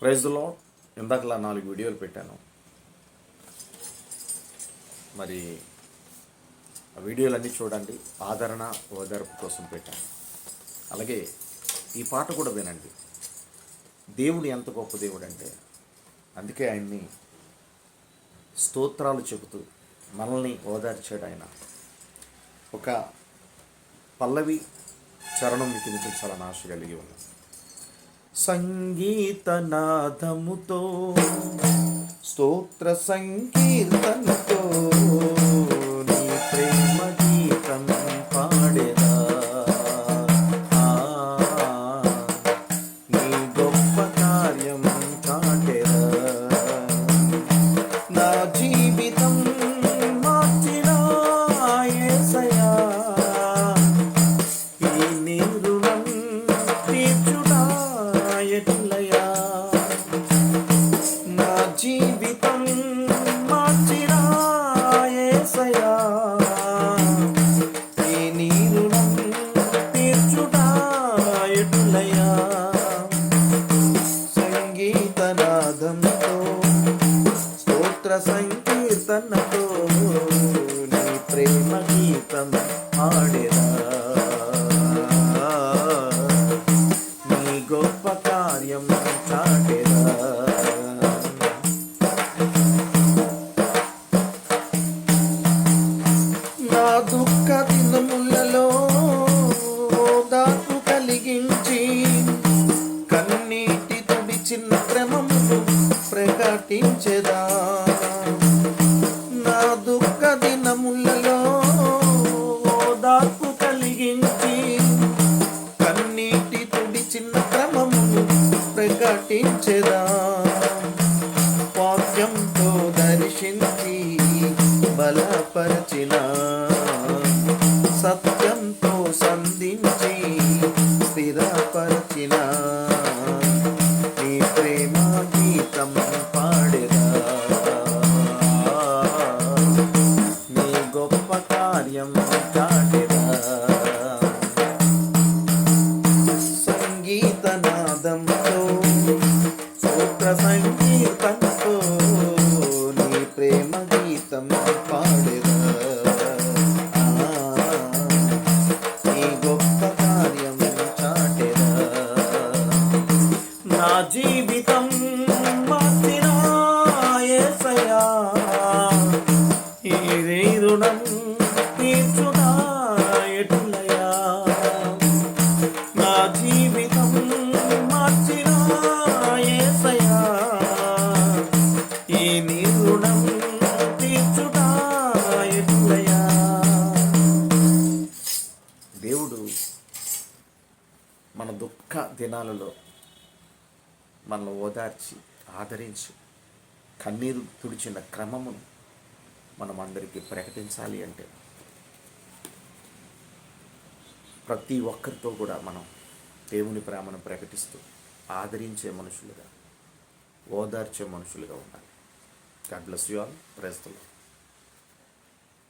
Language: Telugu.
ప్రైజ్లో ఇందాకలా నాలుగు వీడియోలు పెట్టాను. మరి ఆ వీడియోలన్నీ చూడండి. ఆదరణ ఓదార్పు కోసం పెట్టాను. అలాగే ఈ పాట కూడా వినండి. దేవుడు ఎంత గొప్ప దేవుడు అంటే అందుకే ఆయన్ని స్తోత్రాలు చెబుతూ మనల్ని ఓదార్చాడు ఆయన. ఒక పల్లవి చరణం మీకు వినిపించాలని ఆశ కలిగి ఉన్నాను. సంగీతనాదముతో స్తోత్ర సంకీర్తన గీతం ఆడేరా నీ గొప్ప కార్యం చాటేరా నా దుఃఖ దినములలో దాపు కలిగించి కన్నీటి తుడిచిన క్రమమును ప్రకటించేదా? సత్యంతో సంధించి స్థిరపరచిన నీ ప్రేమ గీతం పాడేదా నీ గొప్ప కార్యం చాటెదా సంగీతనాదంతో సూత్ర సంగీతంతో నీ ప్రేమ గీతం పాడేదా జీవితం మార్చిన ఈ నీ రుణం ఎట్లయా దేవుడు మన దుఃఖ దినాలలో మనల్ని ఓదార్చి ఆదరించి కన్నీరు తుడిచిన క్రమమును మనం అందరికీ ప్రకటించాలి అంటే ప్రతి ఒక్కరితో కూడా మనం దేవుని ప్రేమను ప్రకటిస్తూ ఆదరించే మనుషులుగా ఓదార్చే మనుషులుగా ఉండాలి. God bless you all ప్రేస్తులు